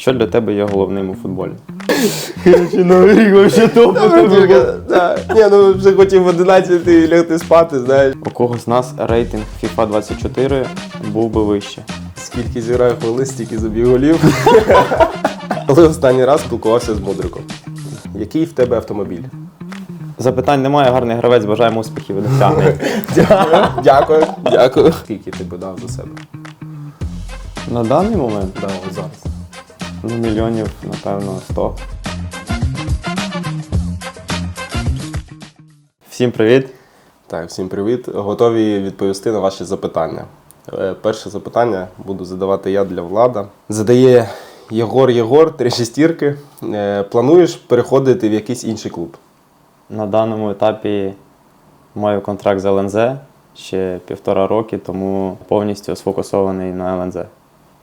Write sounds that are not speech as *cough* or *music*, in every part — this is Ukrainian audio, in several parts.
Що для тебе є головним у футболі? Короче, новий рік вообще топ. Ні, ну вже хотів в 11 лягти спати, знаєш. У когось з нас рейтинг FIFA 24 був би вище. Скільки зіграю хвилин, стільки забіг голів. *laughs* Коли останній раз спілкувався з Мудриком. Який в тебе автомобіль? Запитань немає, гарний гравець, бажаємо успіхів і досягнень. *laughs* Дякую, дякую. Скільки ти би дав за себе? На даний момент Да, от зараз. Ну, мільйонів, напевно, 100. Всім привіт! Так, всім привіт. Готові відповісти на ваші запитання. Е, Перше запитання буду задавати я для влада. Задає Єгор Єгор, три шестірки. Е, Плануєш переходити в якийсь інший клуб? На даному етапі маю контракт з ЛНЗ ще півтора роки, тому повністю сфокусований на ЛНЗ.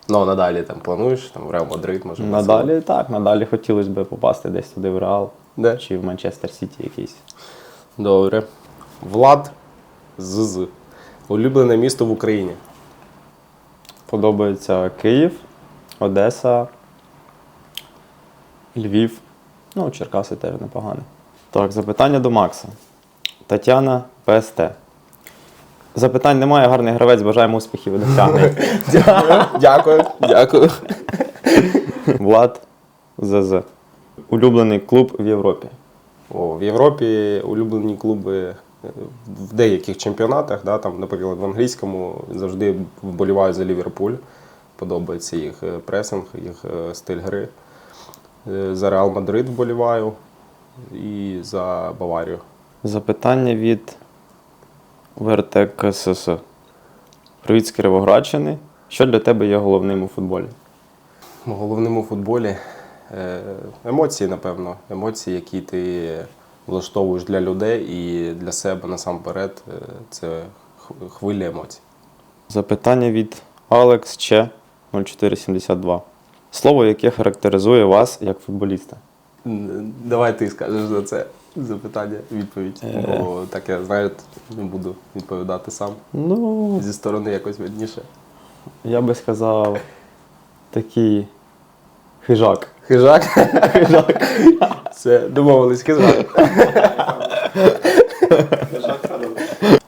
Ну, надалі там плануєш, там в Реал Мадрид, може. Надалі так, надалі хотілося б попасти десь туди в Реал Де? чи в Манчестер Сіті якийсь. Добре. Влад ЗЗ. Улюблене місто в Україні. Подобається Київ, Одеса, Львів. Ну, Черкаси теж непогано. Так, запитання до Макса. Тетяна ПСТ. Запитань немає, гарний гравець, бажаємо успіхів і досягнень. *laughs* Дякую, дякую. Влад ЗЗ. Улюблений клуб в Європі. О, в Європі улюблені клуби е, в деяких чемпіонатах, да, там, наприклад, в англійському завжди вболіваю за Ліверпуль. Подобається їх е, пресинг, їх е, стиль гри. За Реал Мадрид вболіваю і за Баварію. Запитання від ВРТКСС. Привіт з Кривоградщини. Що для тебе є головним у футболі? Головним у футболі е, емоції, напевно. Емоції, які ти влаштовуєш для людей і для себе насамперед. е, Це хвиля емоцій. Запитання від Алекс Че 0472. Слово, яке характеризує вас як футболіста. Давай ти скажеш за це запитання, відповідь. Е. Бо так я знаю, не буду відповідати сам. Ну, Зі сторони якось видніше. я би сказав, такий хижак. Хижак? Хижак. *laughs* Це домовились хижак.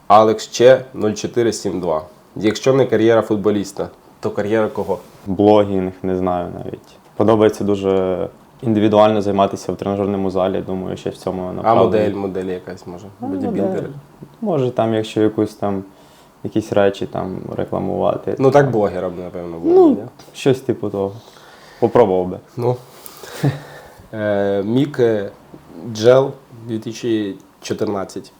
Алекс Че 0472. Якщо не кар'єра футболіста, то кар'єра кого? Блогінг, не знаю навіть. Подобається дуже індивідуально займатися в тренажерному залі. Думаю, ще в цьому А модель, модель якась може. Бодібілдер. модель. Може, там, якщо якусь там якісь речі там рекламувати. Ну так блогером, напевно, було. Ну, щось типу того. Попробував би. Ну. Е, Мік е, Джел 2014.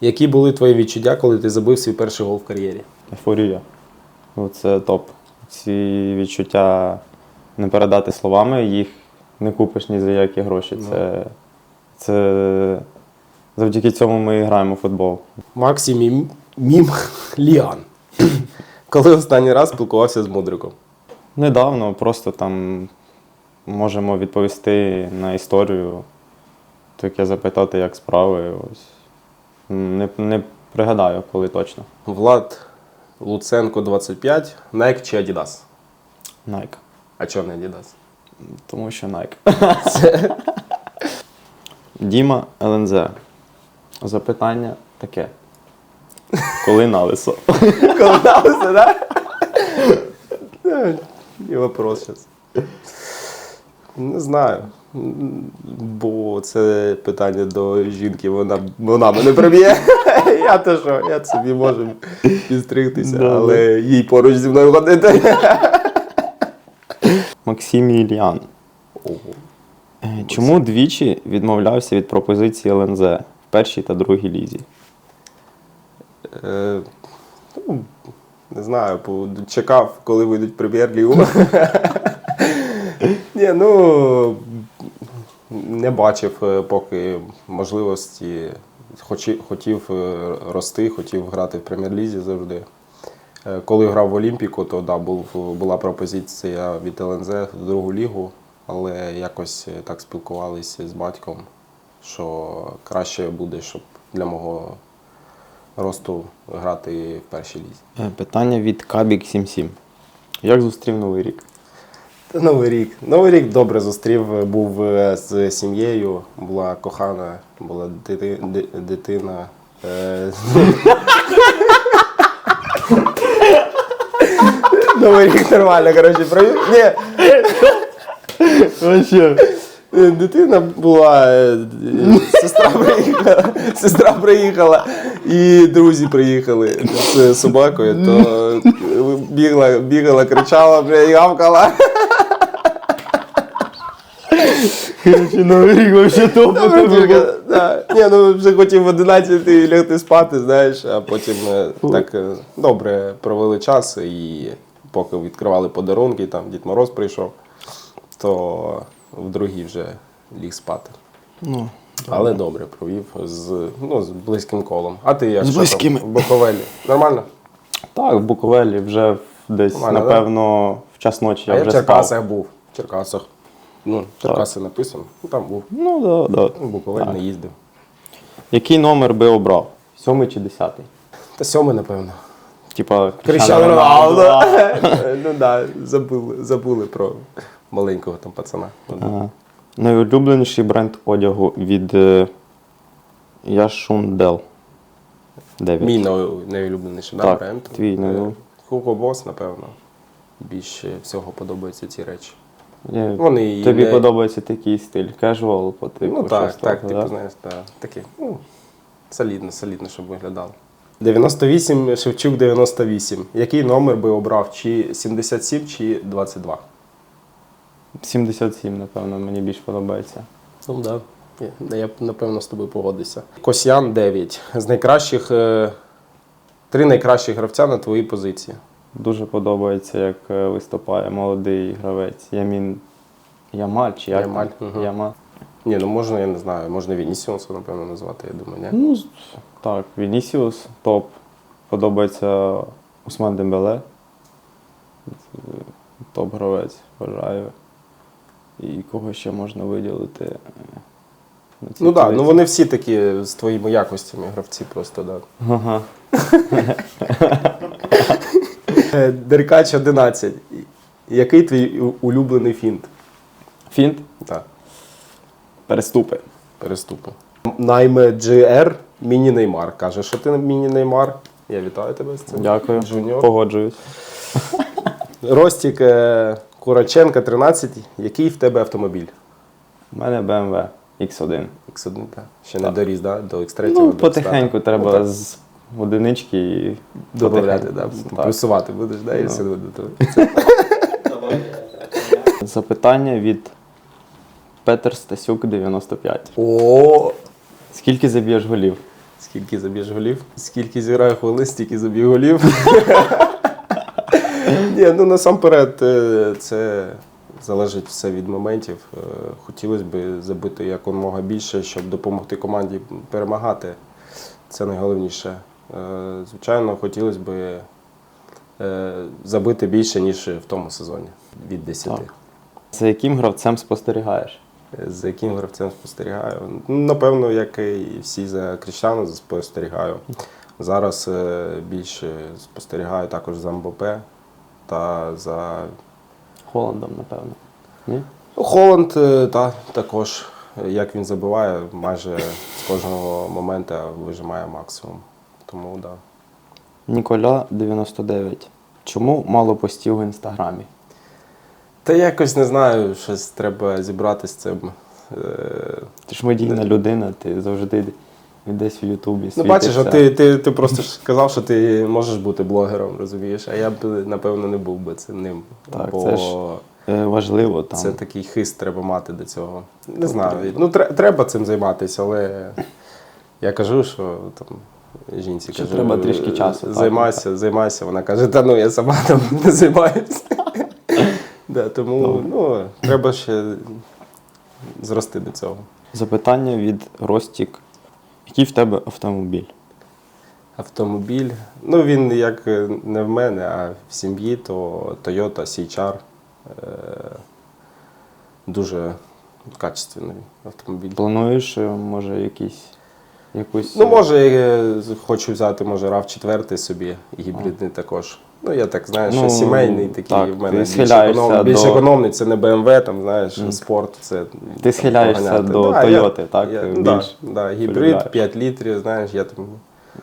Які були твої відчуття, коли ти забив свій перший гол в кар'єрі? Ефорія. Це топ. Ці відчуття не передати словами, їх не купиш ні за які гроші. Це, це завдяки цьому ми і граємо в футбол. Максі Мім, Мім Ліан. *clears throat* Коли останній раз спілкувався з Мудриком? Недавно просто там можемо відповісти на історію, таке запитати, як справи. Ось. Не, не пригадаю, коли точно. Влад Луценко 25, Nike чи Adidas? Nike. А чого не Adidas? Тому що Nike. *laughs* Діма ЛНЗ. Запитання таке. Коли на лисо? *laughs* Коли далося, да? І вопрос зараз. Не знаю. Бо це питання до жінки, вона, вона мене приб'є. *laughs* Я то що, я собі можу підстригтися, але їй поруч зі мною ходити. Максиміліан. Е, Чому двічі відмовлявся від пропозиції ЛНЗ в першій та другій лізі? Е, ну, Не знаю, чекав, коли вийдуть прем'єр-лігу. *laughs* Ні, ну не бачив е, поки можливості. Хотів е, рости, хотів грати в прем'єр-лізі завжди. Е, Коли грав в Олімпіку, то да, був, була пропозиція від ЛНЗ в другу лігу, але якось е, так спілкувалися з батьком, що краще буде, щоб для мого росту грати в першій лізі. Е, Питання від Кабік 77. Як зустрів новий рік? Новий рік. Новий рік добре зустрів. Був з сім'єю, була кохана, була дити, дитина. *laughs* Новий рік нормально, коротше, провів. Ні, Вообще. Е, Дитина була, е, е, сестра приїхала, сестра приїхала, і друзі приїхали з собакою, то бігла, бігала, кричала, бля, і гавкала. Короче, новий рік вообще топ. у тебе був. Да. Ні, ну вже хотів в 11 лягти спати, знаєш, а потім е, так е, добре провели час і поки відкривали подарунки, там Дід Мороз прийшов, то в другій вже ліг спати. Ну, Але добре провів з, ну, з близьким колом. А ти як? З що там в Буковелі? Нормально? так, в Буковелі вже десь, Нормально, да? напевно, в час ночі я а я я в вже спав. Черкасах був. В Черкасах. Ну, Черкаси написано. Ну, там був. Ну, да, да. В Буковель не їздив. Який номер би обрав? Сьомий чи десятий? Та сьомий, напевно. Типа Кріщано Роналдо. *laughs* ну так, забули, забули про маленького там пацана. Ага. Найулюбленіший бренд одягу від е, Яшундел. Мій найулюбленіший Так, бренд. твій найулюбленіший. Hugo Boss, напевно. Більше всього подобаються ці речі. Я- Вони Тобі не- подобається такий стиль, casual, по типу. Ну так, так, таке, типу, да? знаєш, так. Такі, ну, солідно, солідно, щоб виглядало. 98, Шевчук 98. Який номер би обрав? Чи 77, чи 22? 77, напевно, мені більш подобається. Ну так. Да. Я напевно, з тобою погодився. Косян 9. З найкращих. е, Три найкращі гравця на твоїй позиції. Дуже подобається, як е, виступає молодий гравець. Ямін Ямаль чи як? Ямаль, мгм. Ямаль. Ні, ну можна, я не знаю, можна Вінісіуса, напевно, назвати, я думаю, ні. Ну, так, Вінісіус топ. Подобається Усман Дембеле. Топ-гравець, вважаю. І кого ще можна виділити? е, Ну так, ну вони всі такі з твоїми якостями гравці просто, так. Да. Ага. Е, Деркач 11. Який твій улюблений фінт? Фінт, Так, переступи. переступи. Найме GR, міні Неймар. Каже, що ти міні Неймар. Я вітаю тебе з цим. Дякую. Джуніор. Погоджуюсь. *laughs* Ростік е, Кураченка 13. Який в тебе автомобіль? У мене BMW X1. X1, так. Ще не доріс, да? До X3. Ну, до потихеньку треба Ну, з одинички і Добавляти, да. Так. плюсувати будеш, да, і Ну. все буде. *laughs* Запитання від Петер Стасюк 95. О, Скільки заб'єш голів? Скільки заб'єш голів? Скільки зіграю хвилин, стільки заб'ю голів. *laughs* Ні, ну насамперед, е, це залежить все від моментів. Е, Хотілося б забити якомога більше, щоб допомогти команді перемагати. Це найголовніше. Е, Звичайно, хотілося б забити більше, ніж в тому сезоні від 10. Так. За яким гравцем спостерігаєш? За яким гравцем спостерігаю? Напевно, як і всі за Кріштану спостерігаю. Зараз е, більше спостерігаю також за МБП та за Холландом, напевно. Ні? ну, Холланд, е, та, також. Як він забиває, майже з кожного моменту вижимає максимум. Тому так. Да. Ніколя 99. Чому мало постів в інстаграмі? Та якось не знаю, щось треба зібрати з цим. Е, Ти ж медійна людина, ти завжди десь в Ютубі. Ну, бачиш, а ти, ти, ти просто ж сказав, що ти можеш бути блогером, розумієш? А я б, напевно, не був би цим ним. Так, бо це ж Е, важливо там. це такий хист треба мати до цього. Не знаю. Ну, треба цим займатися, але я кажу, що там. Жінці Що кажу, треба трішки часу, так, Займайся, займайся. Вона каже, та ну я сама там не *laughs* займаюся. Да, тому ну, треба ще зрости до цього. Запитання від Ростік. Який в тебе автомобіль? Автомобіль. Ну, він як е, не в мене, а в сім'ї, то Toyota CHR. Е, дуже качественний автомобіль. Плануєш, е, може, якийсь якусь. Ну, може, я хочу взяти, може, RAV 4 собі, гібридний також. Ну, я так, знаєш, Ну, сімейний такий так, в мене ти більш, схиляєшся економ, більш до- економний, це не BMW, там, знаєш, спорт, це. Ти там, схиляєшся поганяти. до Да, Toyota, я, так? Я, Більш да, да, гібрид, полюбляєш. 5 літрів, знаєш, я там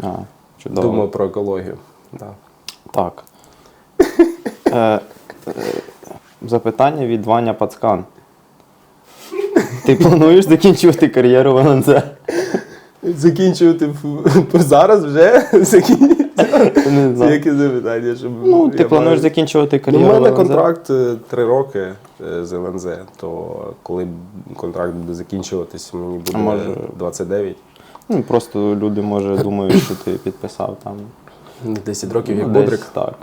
А, чудово. думаю про екологію. Да. Так. Е, е, запитання від Ваня Пацкан. Ти плануєш закінчувати кар'єру в ЛНЗ? Закінчувати *laughs* зараз вже закінчувати. *laughs* Не знаю. яке запитання, щоб Ну, ти я плануєш маю- закінчувати Ну, кар'єру у в мене ЛНЗ? контракт е, три роки е, з ЛНЗ, то коли контракт буде закінчуватись, мені буде може- 29. Ну, просто люди, може, думають, що ти підписав там. 10 років як Бодрик. Так.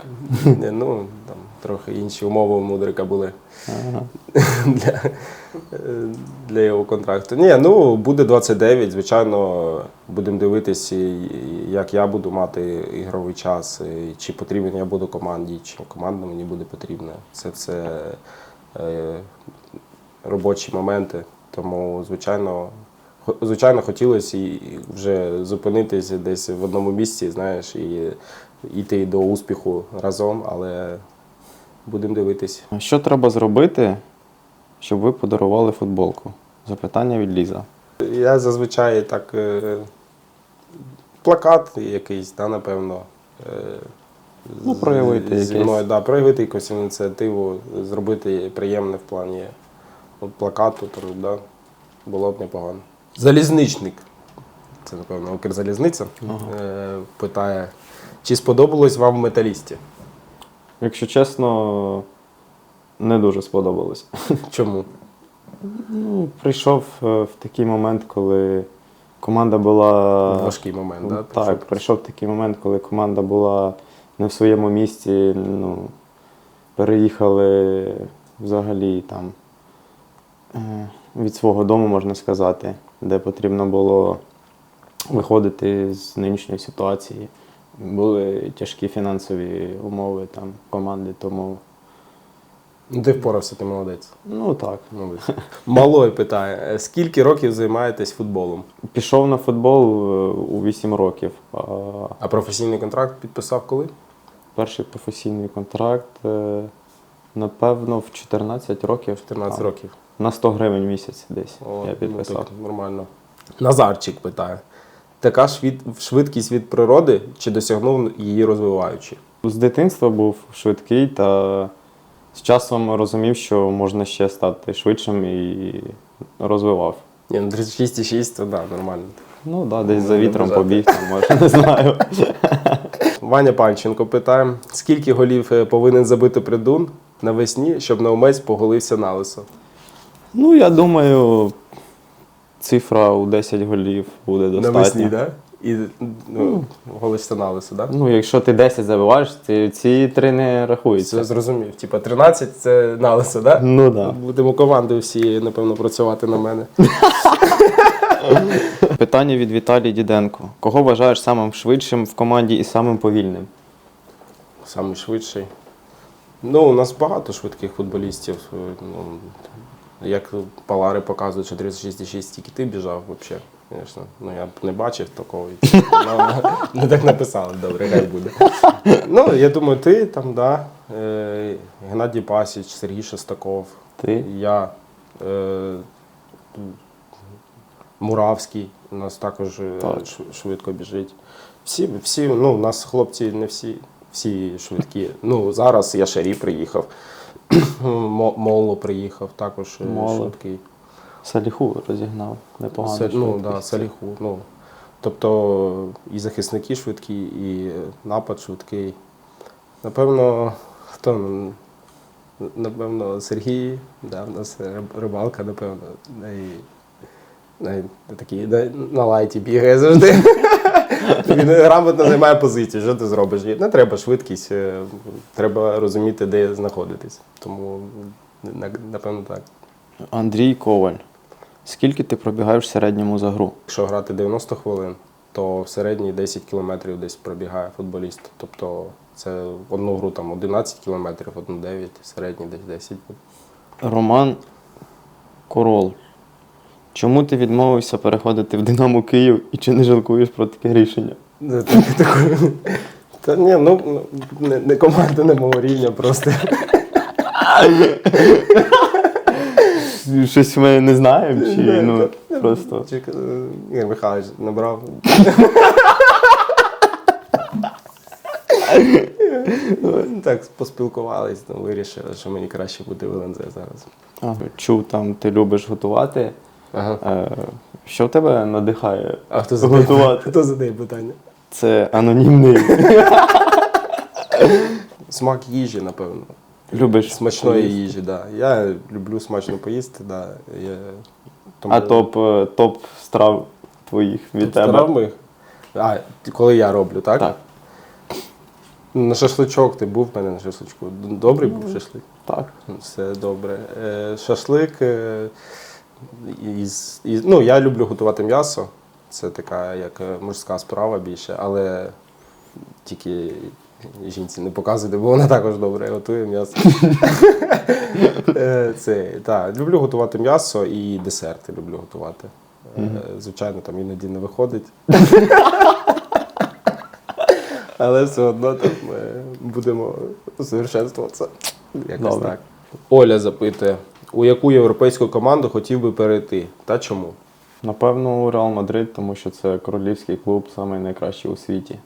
Ні, Ну, там трохи інші умови у Мудрика були Ага. *laughs* для, для його контракту. Ні, ну буде 29, звичайно, будемо дивитися, як я буду мати ігровий час, і чи потрібен я буду команді, чи команда мені буде потрібна. Це все е, робочі моменти. Тому, звичайно, звичайно, хотілося і вже зупинитися десь в одному місці, знаєш, і йти до успіху разом, але будемо дивитись. Що треба зробити, щоб ви подарували футболку? Запитання від Ліза. Я зазвичай так. е, Плакат якийсь, да, напевно. е, Ну, проявити зі якесь. мною, да, проявити якусь ініціативу, зробити приємне в плані от, плакату, там, да, було б непогано. Залізничник. Це, напевно, Укрзалізниця. Е, питає, чи сподобалось вам в металісті? Якщо чесно, не дуже сподобалось. *laughs* Чому? Ну, прийшов е, в такий момент, коли команда була. Важкий момент, да? Так, прийшов? прийшов такий момент, коли команда була не в своєму місці. Ну, переїхали взагалі там е, від свого дому, можна сказати, де потрібно було виходити з нинішньої ситуації. Були тяжкі фінансові умови там команди, тому Ну, ти впорався, ти молодець. ну так. молодець. Малой питає, е, скільки років займаєтесь футболом? Пішов на футбол е, у 8 років. А А професійний контракт підписав коли? перший професійний контракт, е, напевно, в 14 років. 14 там, років. На 100 гривень в місяць десь О, я підписав. Ну, так, нормально. Назарчик питає. Така швидкість від природи чи досягнув її розвиваючи? З дитинства був швидкий та з часом розумів, що можна ще стати швидшим і розвивав. Ні, ну 36,6 це да, нормально. Ну так, да, десь Ну, за вітром побіг, може, не знаю. *laughs* Ваня Панченко питає: скільки голів е, повинен забити придун навесні, щоб Наумець поголився на лисо? Ну, я думаю, цифра у 10 голів буде достатньо. Навесні, так? Да? І ну, голишся на так? Да? Ну, якщо ти 10 забиваєш, ці, ці три не рахуються. Все зрозумів. Типа 13 це налисо, так? Да? Ну так. Да. Будемо командою всі, напевно, працювати на мене. *laughs* Питання від Віталія Діденко. Кого вважаєш самим швидшим в команді і самим повільним? Самий швидший. Ну, у нас багато швидких футболістів. Е, Ну, як Палари показують, що 36,6 тільки ти біжав взагалі. Звісно. Ну, я б не бачив такого. *laughs* Не так написали, добре, хай буде. Ну, я думаю, ти там, да. Е, Геннадій Пасіч, Сергій Шестаков, Ти? я. Е, Муравський у нас також е, швидко біжить. Всі, всі, ну, у нас хлопці не всі, всі швидкі. Ну, зараз я Шарі приїхав. Мо- Моло приїхав, також е, Моло. швидкий. Саліху розігнав непогано. Се- ну, да, Саліху. Ну. Тобто і захисники швидкі, і напад швидкий. Напевно, хто? Напевно, Сергій, да, у нас рибалка, напевно, най, най, такий, на, на лайті бігає завжди. Він грамотно займає позицію. Що ти зробиш? Не треба швидкість, е, треба розуміти, де знаходитись. Тому, напевно, так. Андрій Коваль. Скільки ти пробігаєш в середньому за гру? Якщо грати 90 хвилин, то в середній 10 кілометрів десь пробігає футболіст. Тобто це одну гру там 11 кілометрів, одну 9, середній десь 10 буде. Роман Корол. Чому ти відмовився переходити в Динамо Київ і чи не жалкуєш про таке рішення? Та ні, ну не, не команда не мого рівня, просто. Щось ми не знаємо, чи ну просто. Е, Ігор Михайлович набрав. Так, поспілкувались, ну, вирішили, що мені краще бути в ЛНЗ зараз. Чув там, ти любиш готувати. Ага. Е, Що тебе надихає А хто задає, готувати? хто задає питання? Це анонімний. *laughs* Смак їжі, напевно. Любиш Смачної поїсти. їжі, так. Да. Я люблю смачно поїсти, да. Я, тому- А топ, е, топ страв твоїх від тебе? Страв моїх? А, коли я роблю, так? Так. На шашличок ти був в мене на шашличку. Добрий був шашлик? Так. Все добре. Е, Шашлик. Із, із, ну, я люблю готувати м'ясо. Це така як е, мужська справа більше, але тільки жінці не показуйте, бо вона також добре готує м'ясо. *laughs* Е, Це, так, люблю готувати м'ясо і десерти люблю готувати. Е, Звичайно, там іноді не виходить. Але все одно там ми будемо усовершенствуватися. Якось так. Оля запитує, у яку європейську команду хотів би перейти та чому? Напевно, у Реал Мадрид, тому що це королівський клуб, самий найкращий у світі.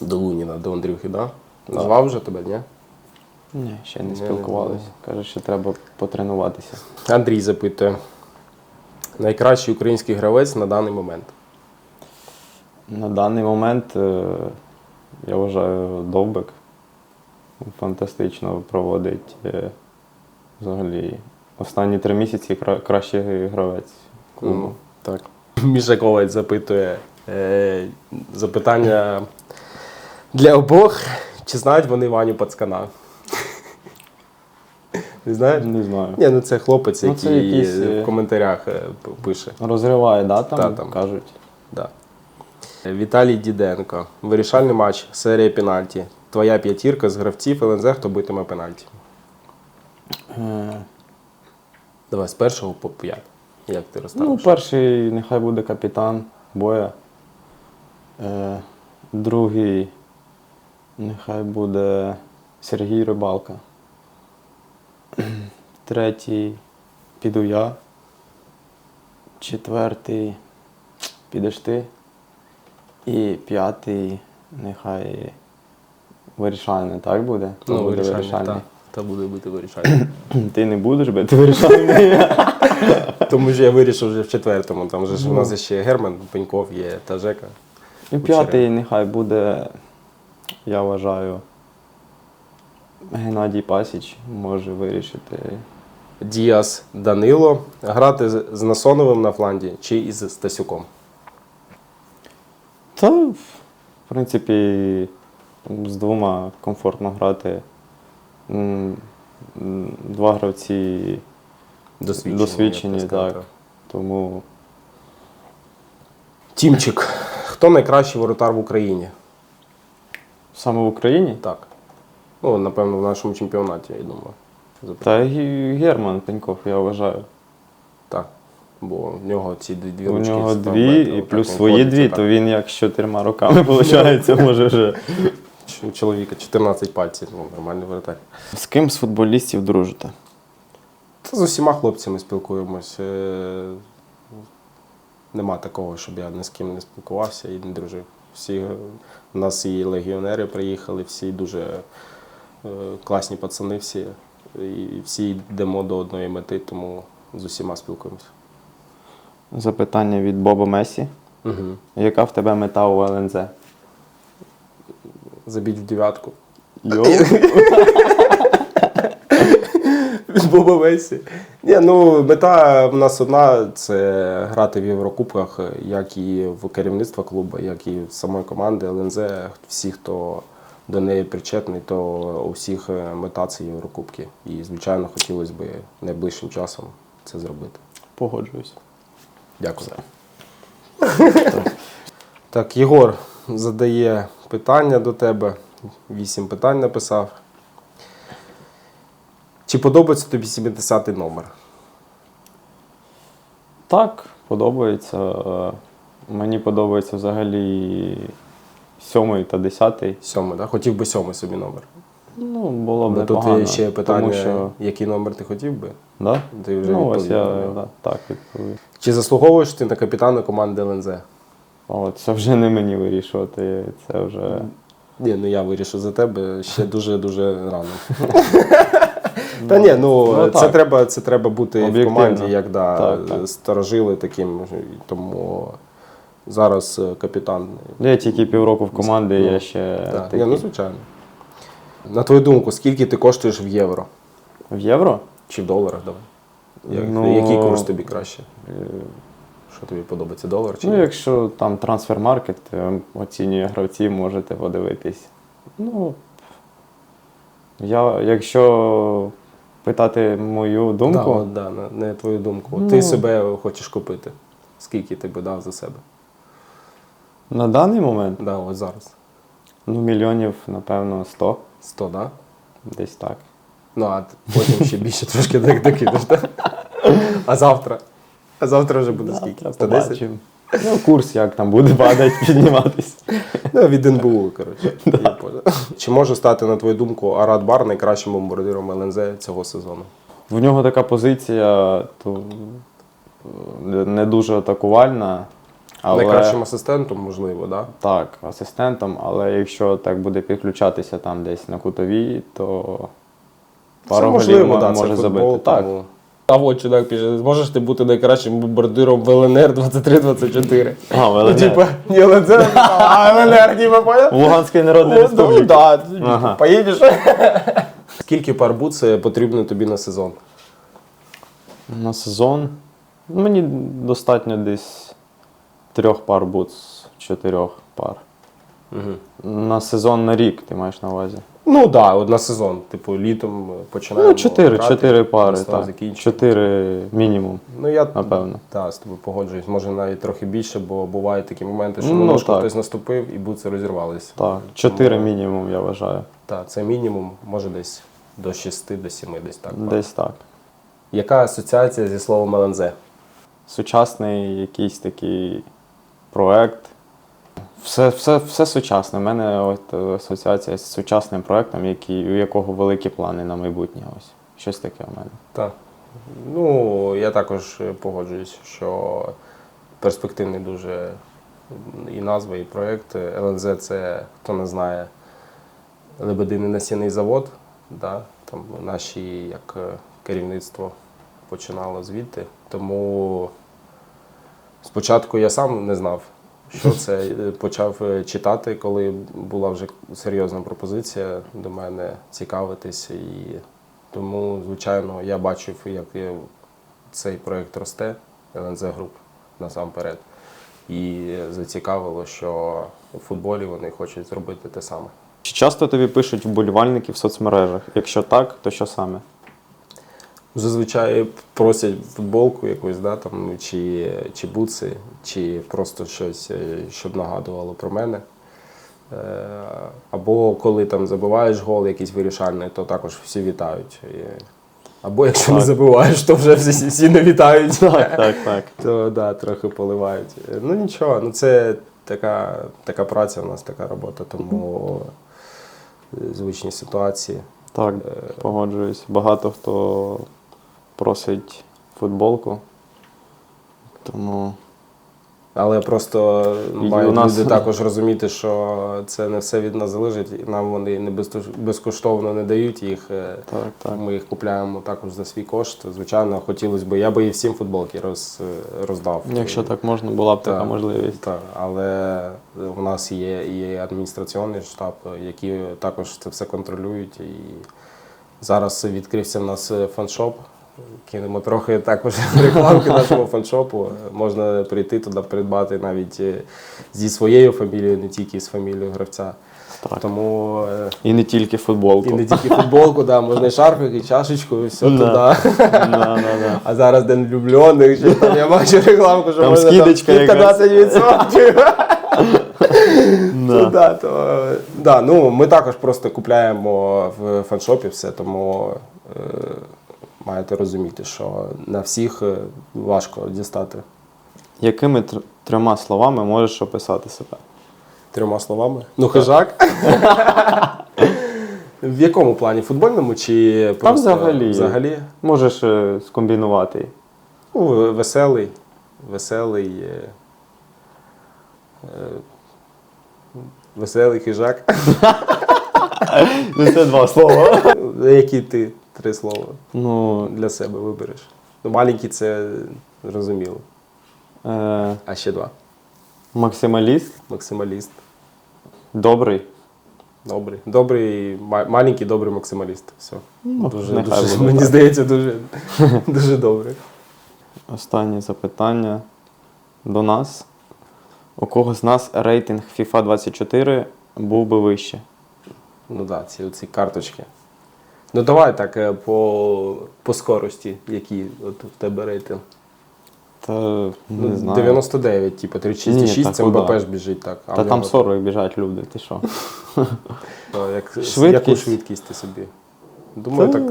До Луніна, до Андрюхи, да? Назвав вже тебе, ні? Ні, ще не не спілкувалися. Каже, що треба потренуватися. Андрій запитує. Найкращий український гравець на даний момент. На даний момент е, я вважаю Довбик фантастично проводить е, взагалі останні три місяці кра- кращий гравець клубу. Ну, так. *laughs* Міша запитує е, запитання для обох. Чи знають вони Ваню Пацкана? *laughs* Не знаєш? Не знаю. Ні, ну це хлопець, Ну, який це якийсь, в е, коментарях е, пише. Розриває, да, там, Та, там. кажуть. Да. Віталій Діденко. Вирішальний матч, серія пенальті. Твоя п'ятірка з гравців ЛНЗ, хто битиме пенальті. Е, Давай з першого по п'ять. Як ти ну, розставиш? перший нехай буде капітан боя. Е, другий нехай буде Сергій Рибалка. Третій піду я. Четвертий підеш ти. І п'ятий нехай вирішальний, так буде? Хто ну, буде вирішальний. Та, та буде бути вирішальний. *clears throat* Ти не будеш бити вирішальний. *laughs* Тому що я вирішив вже в четвертому. Там же ж у нас ще Герман Пеньков є та Жека. І п'ятий нехай буде, я вважаю, Геннадій Пасіч може вирішити. Діас Данило. Грати з Насоновим на фланді чи із Стасюком. Та, в принципі, з двома комфортно грати. Два гравці Досвідчені. досвідчені, сказав, так. Тому Тімчик. Хто найкращий воротар в Україні? саме в Україні. Так. Ну, напевно, в нашому чемпіонаті, я думаю. Та Герман Пеньков, я вважаю. Так. Бо в нього ці дві дві У ручки нього дві, і плюс свої дві, так. то він як з чотирма руками, *laughs* виходить, може вже. У чоловіка 14 пальців, ну, нормальний воротар. З ким з футболістів дружите? Та з усіма хлопцями спілкуємось. Е, Нема такого, щоб я ні з ким не спілкувався і не дружив. Всі, у нас і легіонери приїхали, всі дуже е, класні пацани, всі. І всі йдемо до одної мети, тому з усіма спілкуємося. Запитання від Боба Месі. Угу. Яка в тебе мета у ЛНЗ? Забіть в дев'ятку. Йо. *laughs* Боба Месі. Ні, ну мета в нас одна це грати в Єврокубках, як і в керівництва клубу, як і в самої команди ЛНЗ. Всі, хто до неї причетний, то у всіх е, мета це Єврокубки. І, звичайно, хотілося б найближчим часом це зробити. Погоджуюсь. Дякую. Так, Єгор задає питання до тебе. Вісім питань написав. Чи подобається тобі 70-й номер? Так, подобається. Е, Мені подобається взагалі сьомий та десятий. Сьомий, да? Хотів би сьомий собі номер. Ну, було б Ну, тут є ще питання, Тому що... який номер ти хотів би? Да? Ти вже ну, ось я да, так відповів. Чи заслуговуєш ти на капітана команди ЛНЗ? О, це вже не мені вирішувати. Це вже. Ні, ну я вирішу за тебе ще дуже-дуже рано. *laughs* Та ні, ну, Ну, це, так. треба, це треба бути в команді, як да, Так, так. старожили таким. Тому зараз е, капітан. Я тільки півроку в команді, Ну, я ще Так, такий. ні, ну звичайно. На твою думку, скільки ти коштуєш в євро? в євро. Чи в доларах давай? Як, Ну, який курс тобі краще? Що тобі подобається? Долар чи Ну, ні? якщо там трансфер-маркет оцінює гравців, можете подивитись. Ну, я, якщо питати мою Да, думку, от, да, на, на твою думку. Ну. Ти себе хочеш купити. Скільки ти би дав за себе? на даний момент, Да, ось зараз. ну, мільйонів, напевно, 100, 100, да? десь так. Ну, а т- потім ще більше трошки док- докинеш, так? А завтра? А завтра вже буде скільки? Та 110? побачимо. Ну, курс як там буде падати, підніматись. Ну, від НБУ, коротше. *laughs* Я понял. Чи може стати, на твою думку, Арат Бар найкращим бомбардиром ЛНЗ цього сезону? В нього така позиція, то е, не дуже атакувальна. Але... Найкращим асистентом, можливо, да? Так, асистентом, але якщо так буде підключатися там десь на кутовій, то пару голів мо- да, може забити. футбол, Так. тому- А от чудак пише, зможеш ти бути найкращим бомбардиром в ЛНР 23-24? А, Ну, ВЛНР. типа, не ЛНЗ, а ЛНР, типа, понял? Луганської Народної Ну, да, Ага. поїдеш. Скільки пар бутс потрібно тобі на сезон? На сезон мені достатньо десь трьох пар бутс, чотирьох пар. На сезон на рік, ти маєш на увазі? Ну так, да, от на сезон. Типу, літом починаємо. Ну, чотири, грати, чотири пари, так. Чотири мінімум. Ну, я Напевно. Так, з тобою погоджуюсь. Може навіть трохи більше, бо бувають такі моменти, що Ну, на ножку так. хтось наступив і бутси розірвалися. Так, чотири мінімум, я вважаю. Так, це мінімум, може десь до 6, до 7, десь так. Десь так. Яка асоціація зі словом ЛНЗ? сучасний якийсь такий проект. Все, все, все сучасне. У мене от асоціація з сучасним проектом, який, у якого великі плани на майбутнє. Ось. Щось таке у мене. Так. Ну, я також погоджуюсь, що перспективний дуже і назва, і проєкт. ЛНЗ це, хто не знає, Лебединий насінний завод. Да? Там наші як е, керівництво починало звідти. Тому спочатку я сам не знав, що це. Е, Почав е, читати, коли була вже серйозна пропозиція до мене цікавитись. І тому, звичайно, я бачив, як е, цей проєкт росте, ЛНЗ Груп насамперед. І зацікавило, що у футболі вони хочуть зробити те саме. Чи часто тобі пишуть вболівальники в соцмережах? Якщо так, то що саме? Зазвичай просять футболку якусь, да, там, чи, чи буци, чи просто щось, е, щоб нагадувало про мене. Е, Або коли там забиваєш гол якийсь вирішальний, то також всі вітають. Або якщо не Так. забиваєш, то вже всі, всі не вітають. *laughs* Так, так, так. То да, трохи поливають. Е, Ну нічого, ну це така, така праця у нас, така робота, тому звичні ситуації. Так, погоджуюсь. Багато хто просить футболку. Тому Але просто мають нас- люди також розуміти, що це не все від нас залежить. Нам вони не безкоштовно не дають їх. е, так, так. Ми їх купляємо також за свій кошт. Звичайно, хотілося б, я би і всім футболки роз, е, роздав. Якщо так можна, була б така можливість. Так, але у нас є і адміністраційний штаб, які також це все контролюють. І зараз відкрився в нас фаншоп. Кинемо трохи також *laughs* рекламки нашому фаншопу. Можна прийти туди, придбати навіть е, зі своєю фамілією, не тільки з фамілією гравця. Так. Тому е, І не тільки футболку. і не тільки футболку, да, можна і шарфик, і чашечку, і все туди. Да, да, да. А зараз день влюблених, що там я бачу рекламку, що Там можна скидочка якась. 15%. *laughs* Да. Ну, да, то, да, ну, ми також просто купляємо в фаншопі все, тому е, маєте розуміти, що на всіх е, важко дістати. Якими тр- трьома словами можеш описати себе? Трьома словами. Ну, хижак. В якому плані? Футбольному чи Та просто взагалі. взагалі? Можеш е, скомбінувати. Ну, веселий. Веселий. е, Веселий хижак. Ну, це два слова. Які ти три слова Ну, для себе вибереш? Ну, маленький це зрозуміло. е, А ще два. максималіст, Максималіст. добрий. Добрий. Добрий, ма- маленький добрий максималіст. Все. Ну, Дуже, нехай дуже, буде *laughs* мені так. здається, дуже, *laughs* дуже добре. Останнє запитання до нас. У кого з нас рейтинг FIFA 24 був би вище? Ну так, да, ці, ці карточки. Ну давай так, е, по, по скорості, які от в тебе рейтинг. Та Ну, не знаю. 99, типу, 366, це? МБП ж біжить так. А Та там 40 біжать люди, ти що? *laughs* як, Швидкість? Яку швидкість ти собі? Думаю, Та так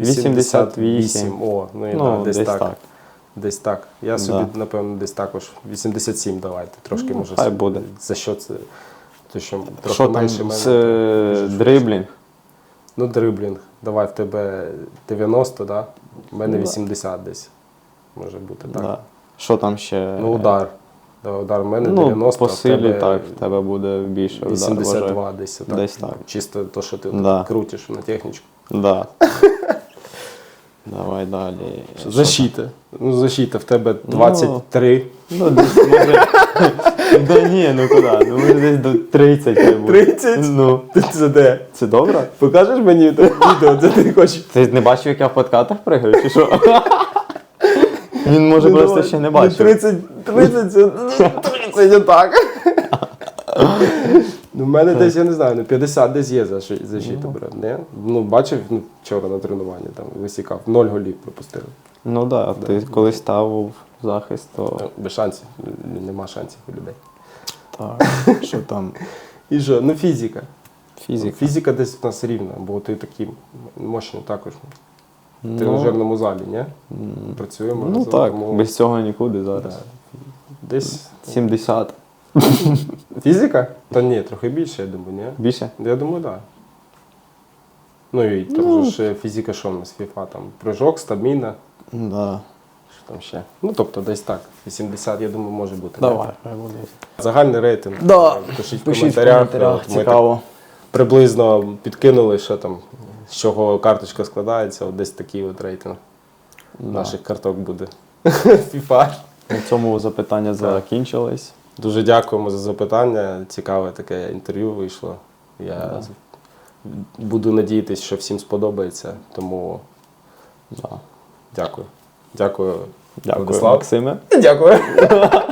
88. 88. О, ну, і Ну, да, десь, десь так. так. Десь так. Я Да. собі, напевно, десь також 87 давайте. Трошки Ну, може. хай буде. За що це? То, що трохи Що там менше з мене. е, дриблінг? Ну, дриблінг. Давай в тебе 90, да? У мене Ну, да. 80 десь. Може бути так. Да. Що там ще? Ну, удар. Да, удар у мене Ну, 90, по а в силі тебе так, в тебе буде більше удар. 82 вважаю. десь. Так. Десь так. Чисто то, що ти Да. крутиш на технічку. Да. Давай далі. Защита. Ну, защита в тебе 23. Ну, десь може. Да ні, ну куди? Ну може десь до 30 хай буде. 30? Ну. Ти це де? Це добре? Покажеш мені те відео, де ти хочеш? Ти не бачив, як я в подкатах пригаю, чи що? Він може Ну, просто давай. ще не Ну, бачив. 30, 30, це- 30 отак. Ну, в мене десь, я не знаю, ну 50 десь є защи- защита, брат. Не? Ну, бачив ну, вчора на тренуванні, там висікав, ноль голів пропустили. Ну так, да, ти коли став в захист, то Ну, Без шансів, нема шансів у людей. так, *laughs* що там І що, ну фізика. фізика. Фізика десь в нас рівна, бо ти такий мощний також. В Ну, тренажерному залі, ні? Працюємо. ну разом, так, тому- без цього нікуди Да. зараз. Десь 70. фізика? Та ні, трохи більше, я думаю, ні? Більше? Я думаю, так. Да. Ну і там Ну. же ж е, фізика, що в нас FIFA, там прыжок, стаміна, Да. що там ще. Ну, тобто десь так. 80, я думаю, може бути. Давай, хай буде. Загальний рейтинг. Да. Пишіть в Пишіть в коментарях. коментарях, ми цікаво. приблизно підкинули, що там, з чого карточка складається, от десь такий от рейтинг Да. наших карток буде. *laughs* FIFA. На цьому запитання закінчились. Дуже дякуємо за запитання. Цікаве таке інтерв'ю вийшло. Я Да. Буду надіятися, що всім сподобається. Тому Да. дякую. Дякую. Дякую, Владислав. Максиме. Дякую. *laughs*